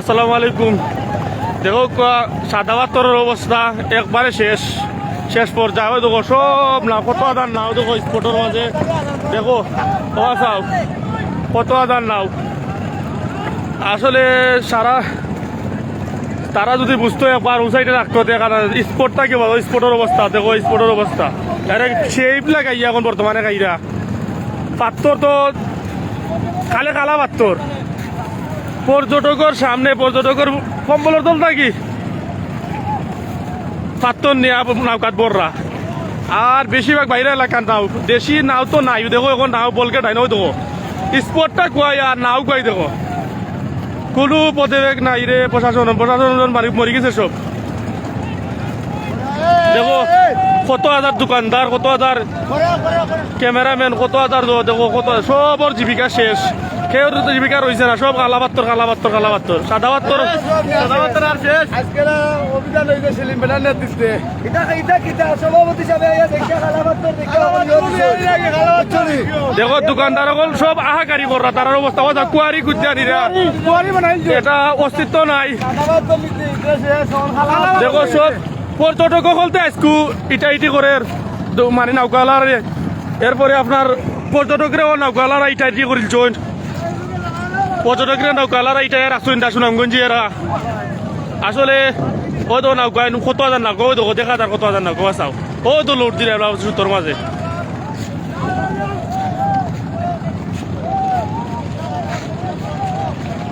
আসসালামু আলাইকুম। দেখো ক- সাদা পাথরের অবস্থা, একবারে শেষ। শেষ পর্যায়ে দেখো, সব না কত আদার নাও দেখো স্পটের মাঝে। দেখো চাও কত আদার নাও। আসলে সারা, তারা যদি বুঝতো একবার উঁচাইতে রাখতো দেখা স্পোর্টটা কি বলো? স্পোর্টের অবস্থা, দেখো স্পোর্টের অবস্থা। ডাইরেক্ট সেই লাগাই এখন বর্তমানে গাইরা। পাত্তর তো, কালে কালা পাত্তর। পর্যটকের সামনে পর্যটকের কম্বলের দল নাকি? পাত্তর নিয়ে নৌকাত বড়রা আর বেশিরভাগ বাইরে এলাকার নাও দেশি নাও তো নাই। দেখো এখন নাও বলকে ডাই নয় দেখো। স্পটটা কুয়াই আর নাও কুয়াই দেখো। কোনো পদবেগ নাই রে প্রশাসন প্রশাসন মারি মরি গেছে সব দেখো কত হাজার দোকানদার কত হাজার ক্যামেরাম্যান কত হাজার দেখো কত সবর জীবিকা শেষ। কেউ তো জীবিকা রয়েছে না সব কালাবাত্তর কালাবাত্তর কালাবাত্তর সাদা বাত্তর সাদা বাত্তর আর শেষ। আজকে অভিযান হইবে সেলিম বেলার নেতৃত্বে এটা এটা কিটা সভাপতি সাহেব আইয়া দেখে খালাবাত দেখে দেখো দোকানদার সকল সব আহাকারি কররা তার অবস্থা। কথা কুয়ারি এটা অস্তিত্ব নাই। দেখো সব পর্যটক আজকু ইটা ইটি করে মানে নৌকালার এরপরে আপনার পর্যটকরাও নৌকালারা ইটা ইটি করিল জয়েন্ট পর্যটকরা নৌকালারা ইটা রাখছেন দা সুনামগঞ্জি এরা আসলে ও তো নৌকা কত হাজার নৌকা ওই দেখো দেখা যার কত হাজার নৌকা চাও ও তো লোড দিলে সুতোর মাঝে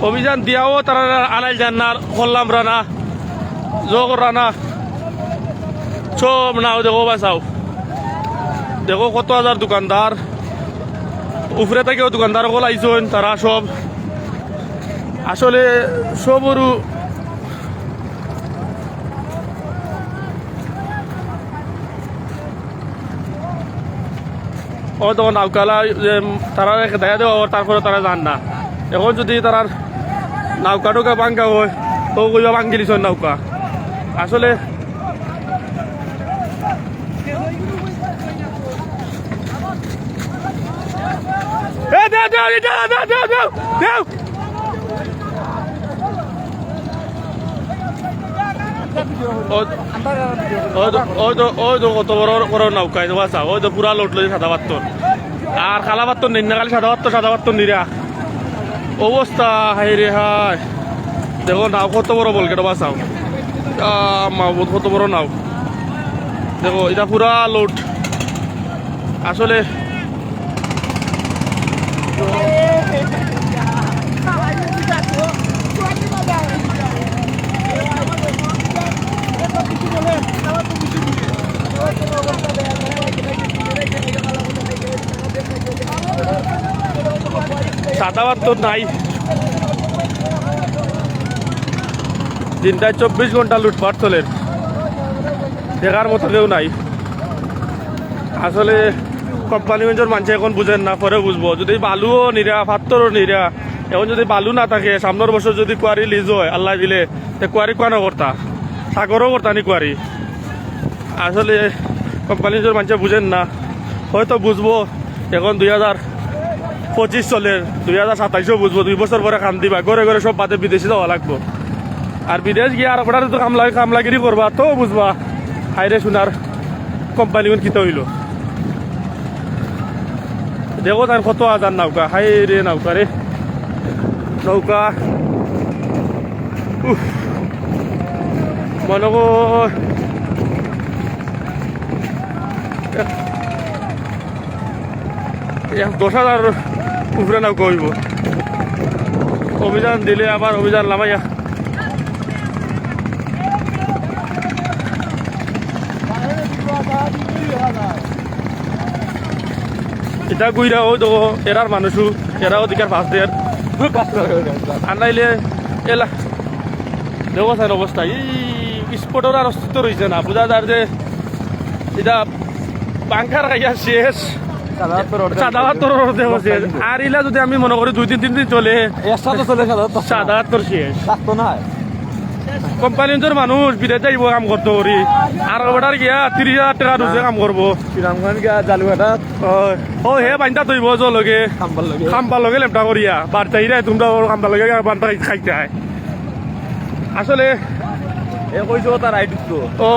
অভিযান দিয়াও তারা আনাইল যান না করলাম রানা যোগ রানা সব নাও দেখো বাসাও দেখো কত হাজার দোকানদার উপরে থেকেও দোকানদার আইসন তারা সব আসলে সবরু ও তখন নাউকালা তারা দেখা দেওয়া তারপরে তারা যান না এখন যদি তারা নৌকা টৌকা ভাঙ্গা হয় তো কইবা ভাঙ্গি দিছ নৌকা আসলে দেও এটা দেও দেও দেও দেও ও- ওই তো ওই তো ওই তো লোট আর খালা পাত্তর নিন না খালি সাদা পাত্তর সাদা পাত্তর নিরা অবস্থা হাই রে হাই। দেখো নাও কত বড় বল কেটে বাসাও মাহবুদ কত বড় নাও। দেখো এটা পুরা লোড আসলে সাদা পাত্তর নাই। দিনটায় চব্বিশ ঘণ্টা লুটপাট চলেন দেখার মতো কেউ নাই। আসলে কোম্পানিগঞ্জের মানুষ এখন বুঝেন না, পরে বুঝব। যদি বালুও নিরা পাত্তরও নিরা, এখন যদি বালু না থাকে, সামনের বছর যদি কোয়ারি লিজ হয়, আল্লাহ দিলে, তে কোয়ারি কোয়ানো করতা? সাগরও করতা নি কোয়ারি? আসলে কোম্পানিগঞ্জের মানুষ বুঝেন না, হয়তো বুঝব, এখন দুই হাজার পঁচিশ চলের দুই হাজার সাতাইশও বুঝব, দুই বছর পরে কাম দিবা ঘরে ঘরে সব বাদে বিদেশি যাওয়া লাগবো। আর বিদেশ গিয়ে আর আপনার তো কামলা কামলাগিরি করবা তো বুঝবা। হাইরে শোনার কোম্পানি কিতে হইল। দেখো তার কত হাজার নৌকা হাই রে নৌকা রে নৌকা। মনে কর দশ হাজার উপরে নৌকা হইব অভিযান দিলে আবার অভিযান নামাইয়া। এটা গুইরা ও দেখো এরার মানুষও, এরা অধিকার পাস দেয় আর নাইলে এলা স্যার অবস্থা। এই স্পটের আর অস্তিত্ব রয়েছে না। বোঝা যায় যে, এটা বাংকার খাইয়া শেষ। সাদা তোর আর ইলা যদি আমি মনে করি দুই তিন তিন দিন চলে একসাথে চলে সাদা তোর শেষ। না কোম্পানির মানুষ বিদেশ যাইব কাম করতে করি আর ওটার গিয়া তিরিশ হাজার টাকা ঢুকে কাম করব। শ্রীরামগঞ্জ গা জালুঘাটাত। ও হে বান্ধা তৈব জলগে খাম্বার লগে। লেপটা করিয়া বার্তা ইরা তোমরা খাম্বা লগে বার্তা খাইতে হয় আসলে এ কইছো তার আইডি তো ও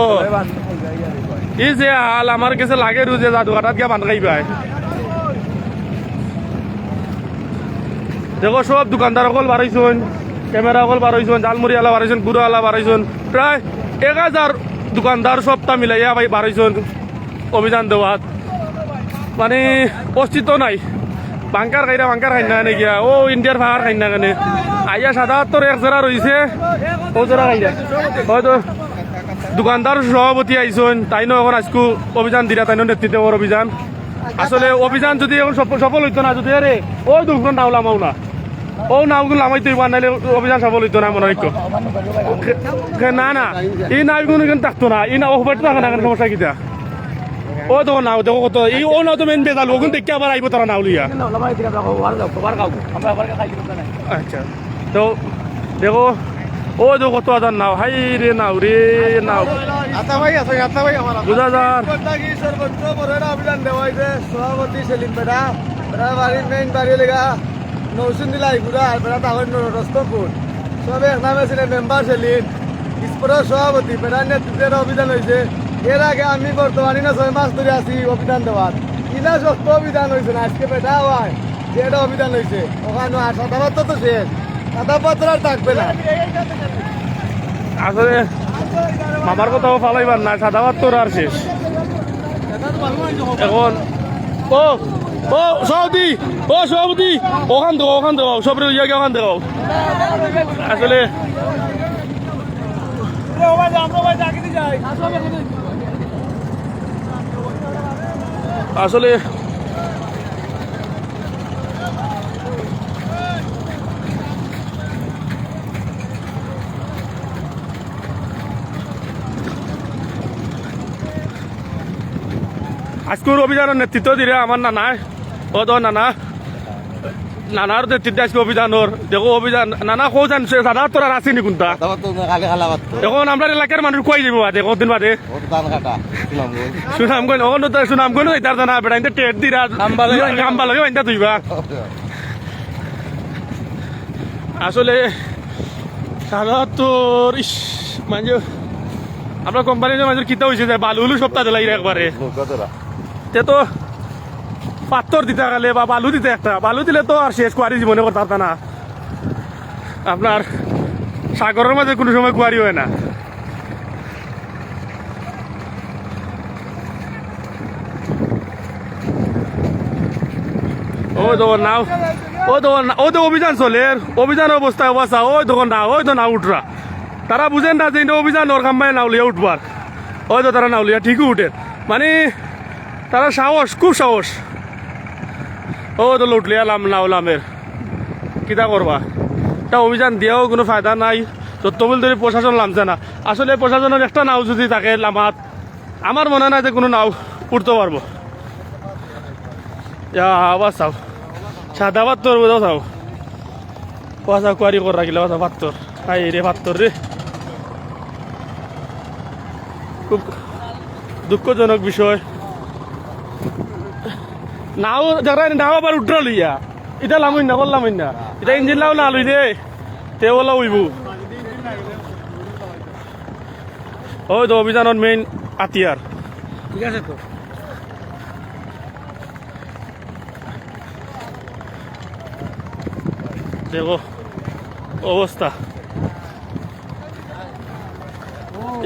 এই যে হাল আমার কাছে লাগে রুজে জাদু কাটাত গিয়া বান খাইবাই। দেখো সব দোকানদার অকল বাড়াইছুন ক্যামেরা অকল বাড়াইছুন জালমুড়ি আলা বাড়াইছুন গুড়ো আলা বাড়াইছুন প্রায় এক হাজার দোকানদার সবটা মিলাইয়া ভাই বাড়াইছুন অভিযান দেওয়াত। মানে অস্তিত্ব নাই। বাংকার খাইরা বাংকার খাই না নাকি ও ইন্ডিয়ার ভাড়ার খাই না কেন। আইয়া সাধারণত এক জোড়া রয়েছে ও জোড়া খাই না হয়তো দোকানদার সভাপতি আইসন তাই নো এখন আজকু অভিযান দিলা তাই নেতৃত্ব অভিযান। আসলে অভিযান যদি এখন সফল হইতো না, যদি রে ওই দুগুলো নাও লামাও না। ও নাওগুলো লামাইতে হইবা নাইলে অভিযান সফল হইতো না মনে খে- না না এই নাওগুলো কিন্তু থাকতো না এই নাও হবাইতে থাকে না সমস্যা কিটা ও তো নাও দেখো কত এই ও নাও তো মেন বেজাল ওগুন দেখে আবার আইব তারা নাও লিয়া আচ্ছা তো দেখো ও তো কত আদার নাও হাই রে নাও রে নাও হয়েছে সভাপতি সেলিম বেটা বাড়ির মেইন বাড়ি লেগা নৌসুন দিলা ইগুড়া আর বেটা তখন রস্তপুর সব এক নামে ছিলেন মেম্বার সেলিম স্পোর্টের সভাপতি বেটা নেতৃত্বের অভিযান হয়েছে এর আগে আমি বর্তমানে না ছয় মাস ধরে আছি অভিযান দেওয়ার ইলা শক্ত অভিযান হয়েছে না আজকে বেটা হয় যে এটা অভিযান হয়েছে ওখানে সাদাপাত্র তো শেষ। সাদাপাত্র আর থাকবে না আসলে মামার কথাও ফালাইবার না সাদা ভাত তোর আর শেষ এখন ও ও সভাপতি! ও সভাপতি! ওখান দেবো ওখান দেবো সব ইয়াকে ওখান দেবো আসলে আসলে আজকের অভিযানের নেতৃত্ব দিলে আমার নানা ও তো নানা নানার নেতৃত্ব আজকে অভিযানের দেখো অভিযান নানা কো জানছে দাদা তোরা আসেনি কোনটা? এখন আমরা এলাকার মানুষ কই যাব বাদে কদিন বাদে ওর ধান কাটা শুনলাম সুনামগঞ্জ ওখানে তো সুনামগঞ্জ হইতার জানা বেড়া ইন্দা টেট দিরা গাম্বা লাগে ইন্দা তুইবা আসলে সাধারণতর ইস মানে আমরা কোম্পানির মাঝে কিতা হয়েছে যে বালু উলু সপ্তাহ দিলাই একবারে তে তো পাথর দিতে গেলে বা বালু দিতে একটা। বালু দিলে তো আর শেষ কুয়ারি জীবনে করতে না। আপনার সাগরের মাঝে কোনো সময় কুয়ারি হয় না। ও তো নাও ও তো ও তো অভিযান চলে। অভিযান অবস্থা অবস্থা। ওই তখন না ওই তো না উঠরা। তারা বুঝেন না যে অভিযান ওর কাম্বায় নাউলিয়া উঠবার। ওই তো তারা নাউলিয়া ঠিকই উঠে। মানে তারা সাহস, খুব সাহস। ও তো লুটলি আলাম নাওলামের কিতা করবা? এটা অভিযান দিয়েও কোনো ফায়দা নাই। তত্ত্ববল ধরে প্রশাসন নামছে না। আসলে প্রশাসনের একটা নাও যদি থাকে লামাত, আমার মনে হয় না যে কোনো নাও উঠতে পারব। আবার চাও। সাদা পাত্তর বোঝাও চাও। পয়সা কুয়ারি করে রাখিলে পয়সা পাত্তর হাই রে পাত্তর রে। খুব দুঃখজনক বিষয়। নাও যারা নাও আবার উঠরা লইয়া এটা লামই না করলাম না। এটা ইঞ্জিন লাও না লই দে। তে বলা উইব ওই তো অভিযানের মেইন আতিয়ার ঠিক আছে তো। দেখো অবস্থা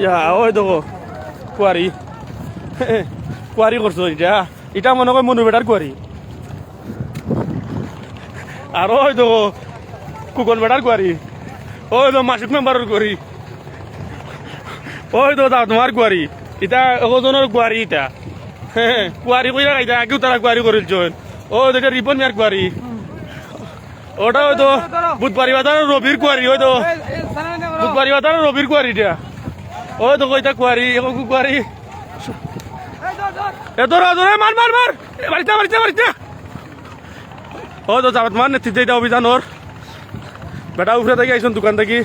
ইয়া ওই দেখো কুয়ারি কুয়ারি করছ এটা এটা মনে হয় মনু বেটার কুয়ারি আর ওই কুকন বেটার কুয়ারি ওই তো মাসুক মেম্বারের কুয়ারি ওই তো তা তোমার কুয়ারি এটা ওজনের কুয়ারি এটা হ্যাঁ কুয়ারি কইরা এটা আগেও তারা কুয়ারি করিল ও দেখে রিপন মিয়ার কুয়ারি ওটা হয়তো বুধবারি বাজার রবির কুয়ারি হয়তো বুধবারি বাজার রবির কুয়ারি এটা ও তো কইতা কুয়ারি এখন কুয়ারি এ ধরো ধরো মার মার মার। বাড়িতে বাড়িতে বাড়িতে। ও, তো যাবাত মার নেতৃত্বে এটা অভিযানর বেটা, উফরে থেকে আইসন দোকান থেকে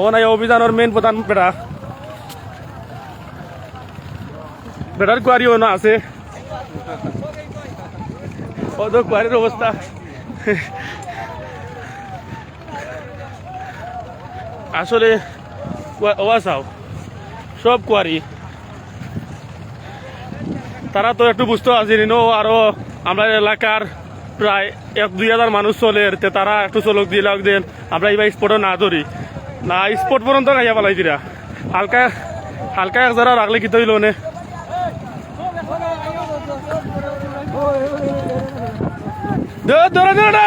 ও নাই অভিযানর মেন প্রধান বেটা। বেটার কুয়ারিও না আছে। ও তো কুয়ারির অবস্থা আসলে ওয়া চাও সব কুয়ারি তারা তো একটু বুঝতে পারছি নো আরও আমরা এলাকার প্রায় এক দুই হাজার মানুষ চলে এর তারা একটু চলক, দিয়ে লাগ দেন। আমরা এবার স্পটও না ধরি না, স্পট পর্যন্ত গাইয়া পালাই দিরা হালকা হালকা এক জায়গা রাখলে কি তৈল নে ধরে ধরে ধরে না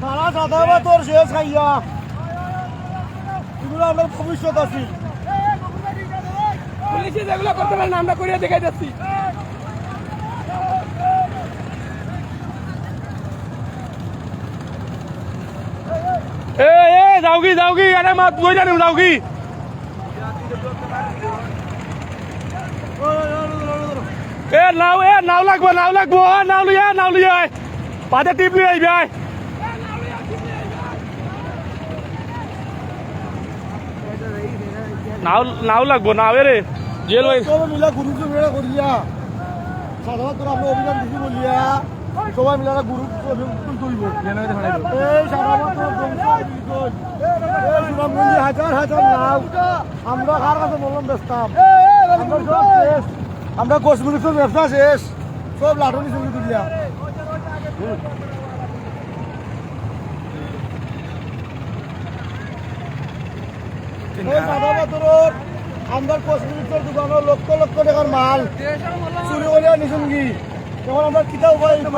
সারা সাদা তোর শেষ খাইয়া এগুলো আমার ভবিষ্যৎ আছে। পুলিশে যেগুলো করতে পারে না, আমরা করিয়ে দেখাই যাচ্ছি। এ এ যাওগি যাওগি আরে মা, তুই জানি যাওগি এ, নাও এ, নাও লাগবো নাও লাগবো নাও লিয়ে নাও লিয়ে পাতে টিপ লিয়ে আইবি, আয়। নাও নাও লাগবো এ রে জেল ভাই মিলা গুরু মেলা করিয়া সাধারণ তোর আমরা অভিযান দিছি বলিয়া সবাই মিলা গুরু তুলব। এই সাধারণ তোর হাজার হাজার নাও আমরা কার কাছে বললাম বেচতাম? আমরা আমরা কসমেটিক্সের ব্যবসা শেষ। সব লাঠনি চুরি তুলিয়া এই সাধারণ তোর আমরা কসমেটিক্সের দোকানের লক্ষ লক্ষ টাকার মাল। চুরি করিয়া নিছুন কি তখন আমরা কিতা উপায় দিব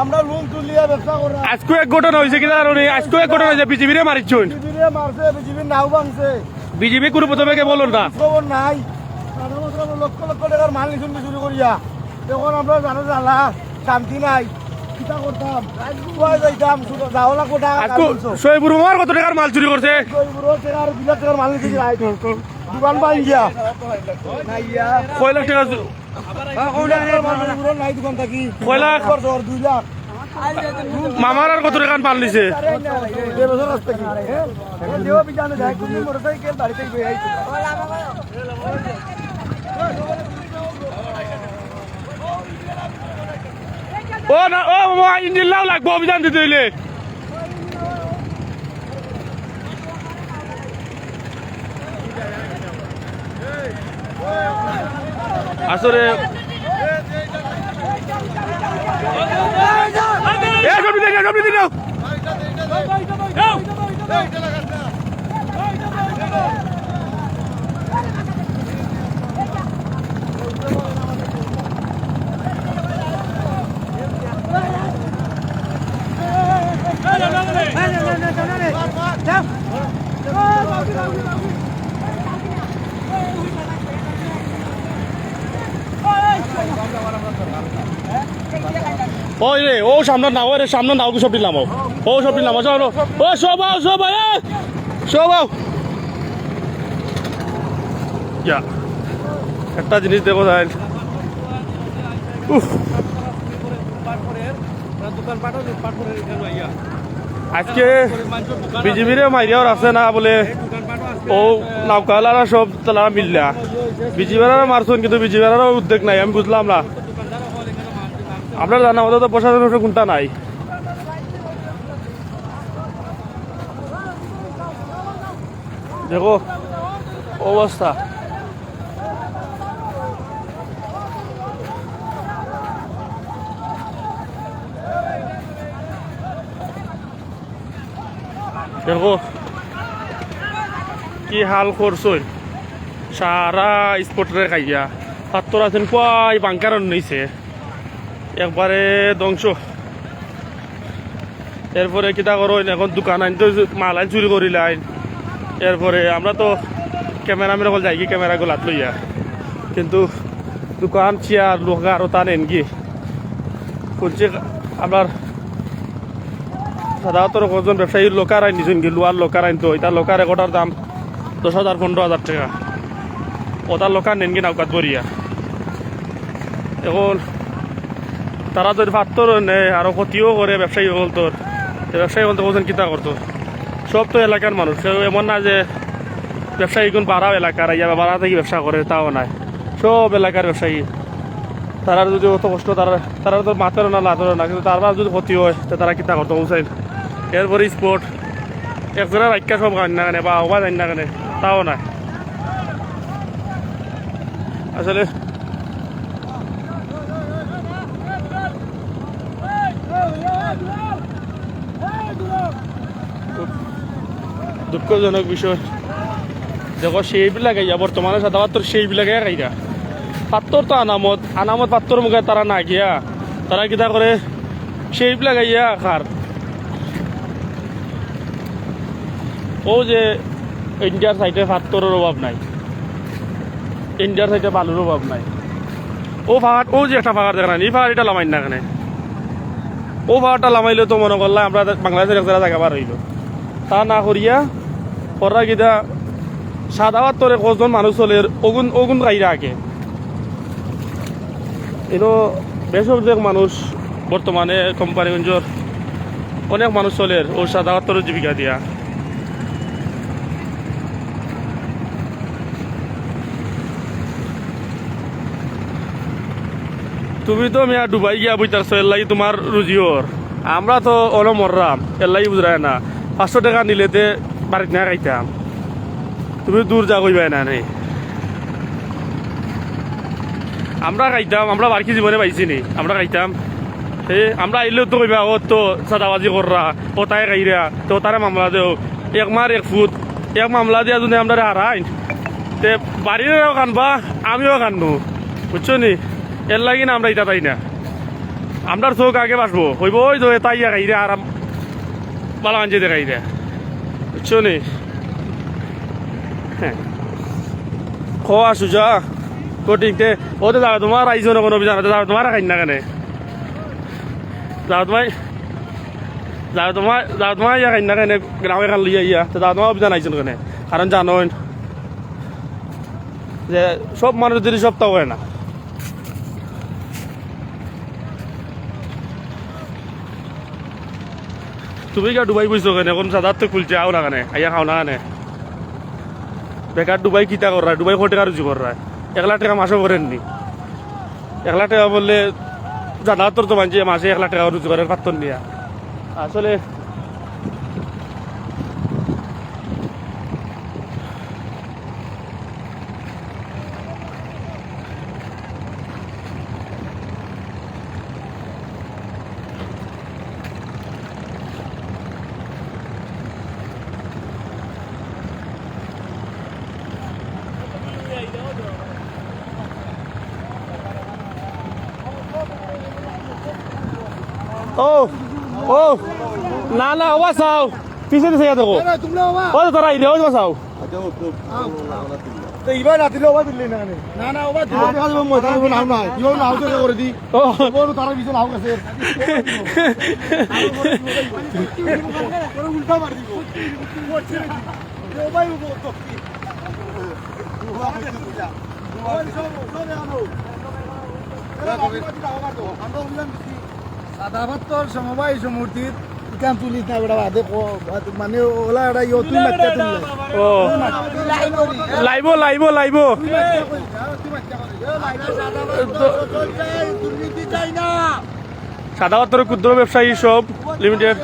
আমরা লোন তুলিয়া ব্যবসা করা। আজকে এক ঘটনা হয়েছে কি জানো নি আজকে এক ঘটনা হয়েছে বিজেপিরে মারিচ্ছুন। বিজিবিরে মারছে বিজিবির নাও ভাঙছে। বিজেপি কোনো প্রথমে কে বলুন না? খবর নাই। লক্ষ লক্ষ টাকার মাল নিছুন চুরি করিয়া। তখন আমরা জানো জ্বালা শান্তি নাই। টাকা শহীদুর রহমান কত টাকার মাল চুরি করছে আর মাল নিছি রাই দোকান পাই গিয়া কয় লাখ টাকা নাই দোকান থাকি। কয় লাখ? দুই লাখ। মামার আর কত টাকার মাল নিছে? মোটরসাইকেল ও না ও মামা ইঞ্জিন লাও লাগবো অভিযান দিতে হইলে আসলে এ সবজি দিন সবজি দিন ওই রে ও সামনে নাও রে সামনে নাও কি সব দিলাম ও। ও সব দিলাম ও চলো ও সব সব এ, সব ইয়া একটা জিনিস দেবো তাই আজকে বিজেপিরে মাইরিয়ার আছে না বলে ও নৌকালারা সব তারা মিললা। বিজেপিরা মারছুন কিন্তু বিজেপিরারও উদ্যোগ নাই আমি বুঝলাম না। আপনার জানা মতো তো প্রশাসনের কোনটা নাই। দেখো, অবস্থা। দেখো, কি হাল করছই। সারা স্পটরে খাইয়া। পাত্তর আছেন কয় বাঙ্কার নিছে। একবারে ধ্বংস। এরপরে কিতা করো এখন দোকান আইন তো মাল আইন চুরি করিলাইন এরপরে আমরা তো ক্যামেরাম্যান সকল যাই কি ক্যামেরা গোলাত লইয়া। কিন্তু দোকান চেয়ার লোকা আরও তা নেন কি শুনছি আপনার সাধারণত কজন ব্যবসায়ী লোকার আইন নিছেন কি লোয়ার লোকার আইন তো এটা লোকার এগোটার দাম দশ হাজার পনেরো হাজার টাকা। ওটার লোকার নেন কি নৌকাত বরিয়া এখন তারা যদি পাত্তর নেয় আরও ক্ষতিও করে, ব্যবসায়ী হল তোর। ব্যবসায়ী হল তো কিতা করতো সব তো এলাকার মানুষ। এমন না যে ব্যবসায়ী কোন বাড়াও এলাকার ইয়া বাড়া থেকে ব্যবসা করে, তাও নাই। সব এলাকার ব্যবসায়ী। তারা যদি অত কষ্ট, তারা তারা তো মাতেরও না লাতেরও না, কিন্তু তারপর যদি ক্ষতি হয়, তো তারা কিতা করতো বুঝাই এরপরে স্পোর্ট একজনের রাখা সব গান না কেনে বা অবা জানি না কেনে, তাও নাই। আসলে দুঃখজনক বিষয়। দেখো, সেইবিলাকে ইয়া বর্তমানে সাধারণত সেইবিলাকে খাইরা পাত্তর তো আনামত আনামত পাত্তর মুখে তারা না গিয়া তারা কিতা করে? সেইবিলাক ইয়া খার। ও যে, ইন্ডিয়ার সাইডে পাত্তরের অভাব নাই। ইন্ডিয়ার সাইডে বালুর অভাব নাই। ও ফাহার ও যে একটা ফাহার দেখা নাই এই এটা লামাই না কেনে। ও ফাহারটা লামাইলে তো মনে করলাম আমরা বাংলাদেশের একটা জায়গা বার হইল। তা না করিয়া পরা গিদা সাদা তোরে কজন মানুষ চলে, অগুন অগুন গাইরা আগে। এনো মানুষ বর্তমানে কোম্পানিগঞ্জর অনেক মানুষ চলে, ও সাদা তোর জীবিকা দিয়া। তুমি তো মিয়া ডুবাই গিয়া বুঝতেছো এর লাগি তোমার রুজিওর। আমরা তো অল মররাম এর বুঝরায় না। পাঁচশো টাকা নিলেতে বাড়িতে না খাইতাম তুমি দূর যা কইবাই না নেই আমরা খাইতাম আমরা বার্কি জীবনে পাইছি নি। আমরা খাইতাম এ আমরা আইলেও তো কইবা ও তো সাদাবাজি কররা ও তাই খাইরা তো তারে মামলা দেও এক মার এক ফুট, এক মামলা দিয়া যদি আমরা হারাইন তে বাড়িরও কানবা আমিও কানবো বুঝছ নি? এর লাগি না আমরা এটা তাই না। আমরা চোখ আগে বাসবো হইব ওই তো তাই আরাম বালা মানছে দেখাই রে বুঝছ নি হ্যাঁ সুজা কোটিংতে ওতে যাবে তোমার আইসো না কোনো অভিযান যাবে তোমার খাই না কেনে? যাও তোমায় যাও তোমার যাও তোমার ইয়া খাই না কেনে? গ্রামে খান লইয়া ইয়া যাও তোমার অভিযান না কেনে? কারণ জানো যে সব মানুষ যদি সব তা হয় না। তুমি কিয় ডুবাই বুঝছ কেন? এখন সাদার তো খুলছে, আও না কেনে? আইয়া খাও না কেনে? বেকার ডুবাই কিতা কর ডুবাই কোটি কারও রুজি কর এক লাখ টাকা মাসও করেননি এক লাখ টাকা বললে জানা তোর তো মানছে মাসে এক লাখ টাকা রুজি করেন পাত্তর নিয়া আসলে ও ও না না ওবা চাও পিছে দিছে দেখো ও তোরা আইলে ওই চাও তো এইবার রাত্রিলে ওবা দিলি না না না ওবা দিলে দেখা যাবে মই তার নাম নাই ইও নাও তো করে দি ও বড় তার পিছনে নাও কাছে উল্টা মার দিব ওবাই উবো তো সাদাবাত্তর সমবায় ইকান তুলিস না বেড়া বাদে মানে ওলা এটা ইয়ে তুই তুললে ও। লাইব লাইব। লাইব সাদা পাত্র ক্ষুদ্র ব্যবসায়ী সব লিমিটেড।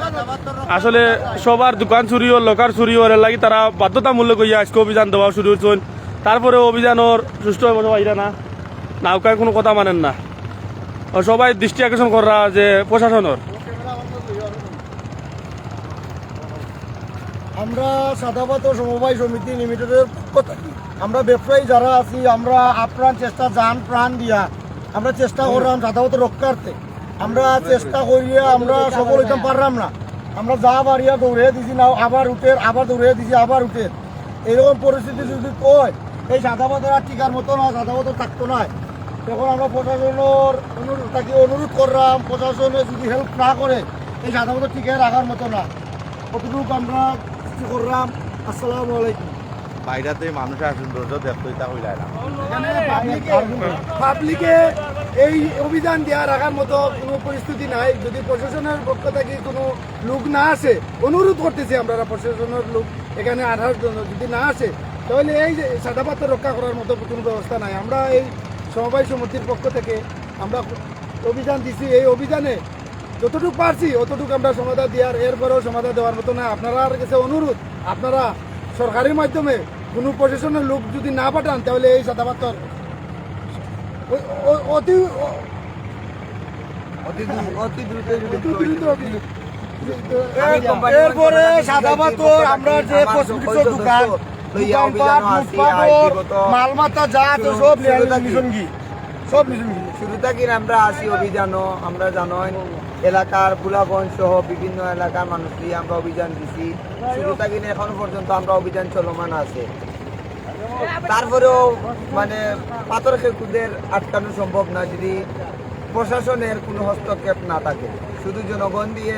আসলে সবার দোকান চুরি হল লোকার চুরি হল লাগি তারা বাধ্যতামূলক হইয়া আজকে অভিযান দেওয়া শুরু হচ্ছেন তারপরে অভিযানের সুষ্ঠু হবে বাইরা না। নাউকার কোনো কথা মানেন না। ও সবাই দৃষ্টি আকর্ষণ করা যে প্রশাসনের। আমরা সাদাবাত সমবায় সমিতি লিমিটেডের পক্ষ থেকে আমরা ব্যবসায়ী যারা আছি, আমরা আপ্রাণ চেষ্টা, জান প্রাণ দিয়া আমরা চেষ্টা করলাম সাদাবাত রক্ষার্থে। আমরা চেষ্টা করিয়া আমরা সফল হইতে পারলাম না। আমরা যা বাড়িয়া দৌড়ে দিছি না, আবার উঠে আবার দৌড়ে দিছি, আবার উঠে এরকম পরিস্থিতি যদি কয়, এই সাদা পাথর আর টিকার মতো না সাদা থাকতো না। তখন আমরা প্রশাসনের অনুরোধ তাকে অনুরোধ করলাম প্রশাসনে যদি হেল্প না করে এই সাদা পাথর টিকে রাখার মতো না। কতটুকু আমরা কিছু করলাম। আসসালামু আলাইকুম। বাইরাতে মানুষের সৌন্দর্য দেখতে তা হইল না। পাবলিকে এই অভিযান দেওয়া রাখার মতো কোনো পরিস্থিতি নাই। যদি প্রশাসনের পক্ষ থেকে কোনো লোক না আসে অনুরোধ করতেছি আমরা প্রশাসনের লোক এখানে আঠার জন্য যদি না আসে তাহলে এই যে সাদাপাত্র রক্ষা করার মতো কোনো ব্যবস্থা নাই। আমরা এই সমবায় সমিতির পক্ষ থেকে আমরা অভিযান দিছি। এই অভিযানে যতটুকু পারছি অতটুকু আমরা সমাধান দেওয়ার এরপরেও সমাধান দেওয়ার মতো না। আপনার কাছে অনুরোধ আপনারা সরকারি মাধ্যমে কোনো প্রশাসনের লোক যদি না পাঠান তাহলে এই ও- অতি অতি দ্রুত এরপরে সাদা পাথর আমরা যে মালমাতা যা সব সব শুরু থেকে আমরা আসি আমরা জানোই এলাকার বুলাগঞ্জ সহ বিভিন্ন এলাকার মানুষ আমরা অভিযান দিছি। শুরু থেকে এখনও পর্যন্ত আমরা অভিযান চলমান আছে। তারপরেও মানে পাথর খেকুদের আটকানো সম্ভব না যদি প্রশাসনের কোনো হস্তক্ষেপ না থাকে। শুধু জনগণ দিয়ে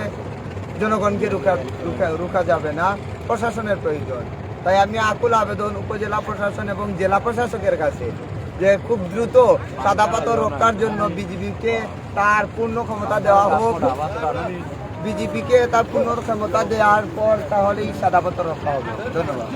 জনগণকে রুখা রুখা রুখা যাবে না প্রশাসনের প্রয়োজন। তাই আমি আকুল আবেদন উপজেলা প্রশাসন এবং জেলা প্রশাসকের কাছে যে খুব দ্রুত সাদা পাথর রক্ষার জন্য বিজেপিকে তার পূর্ণ ক্ষমতা দেওয়া হোক। বিজেপিকে তার পূর্ণ ক্ষমতা দেওয়ার পর তাহলেই সাদা পাথর রক্ষা হবে। ধন্যবাদ।